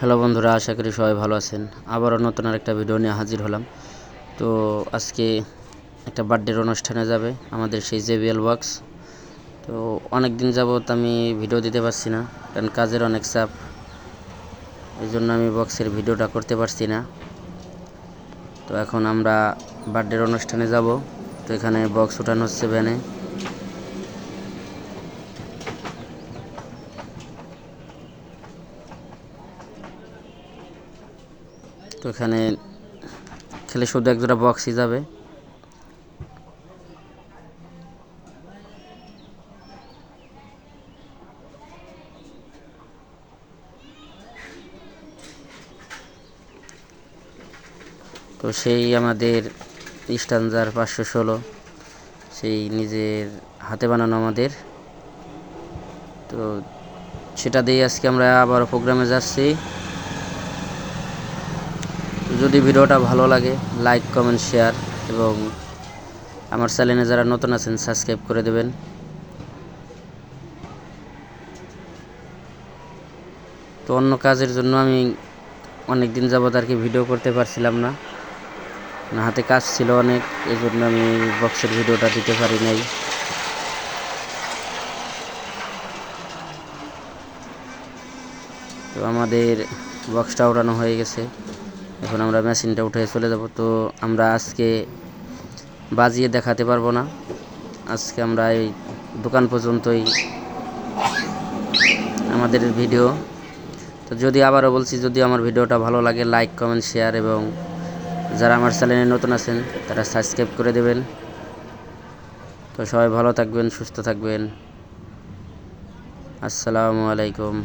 Hello বন্ধুরা, আশা করি সবাই ভালো আছেন। আবারও নতুন আরেকটা ভিডিও নিয়ে হাজির হলাম। তো আজকে একটা বার্থডের অনুষ্ঠানে যাবে আমাদের সেই জেবিএল বক্স তো অনেক দিন যাবৎ আমি ভিডিও দিতে পারছি না, কারণ কাজের অনেক চাপ। এই জন্য আমি বক্সের ভিডিওটা করতে পারছি না। তো এখন আমরা বার্থডের অনুষ্ঠানে যাব। তো এখানে বক্স ওঠানো হচ্ছে ভ্যানে তো এখানে খেলে শুধু এক জোড়া বক্সই যাবে। তো সেই আমাদের স্টানজার পাঁচশো ষোলো, সেই নিজের হাতে বানানো আমাদের। তো সেটা দিয়ে আজকে আমরা আবার প্রোগ্রামে যাচ্ছি। যদি ভিডিওটা ভালো লাগে লাইক কমেন্ট শেয়ার এবং আমার চ্যানেলে যারা নতুন আছেন সাবস্ক্রাইব করে দেবেন। তো অন্য কাজের জন্য আমি অনেক দিন যাবত আর কি ভিডিও করতে পারছিলাম না। না, হাতে কাজ ছিল অনেক এই জন্য আমি বক্সের ভিডিওটা দিতে পারি নাই। তো আমাদের বক্সটা ওঠানো হয়ে গেছে। এখন আমরা মেশিনটা উঠে চলে যাব। তো আমরা আজকে বাজিয়ে দেখাতে পারব না। আজকে আমরা এই দোকান পর্যন্তই আমাদের ভিডিও। তো যদি আবারও বলছি, যদি আমার ভিডিওটা ভালো লাগে লাইক কমেন্ট শেয়ার এবং যারা আমার চ্যানেলে নতুন আছেন, তারা সাবস্ক্রাইব করে দেবেন। তো সবাই ভালো থাকবেন, সুস্থ থাকবেন। আসসালামু আলাইকুম।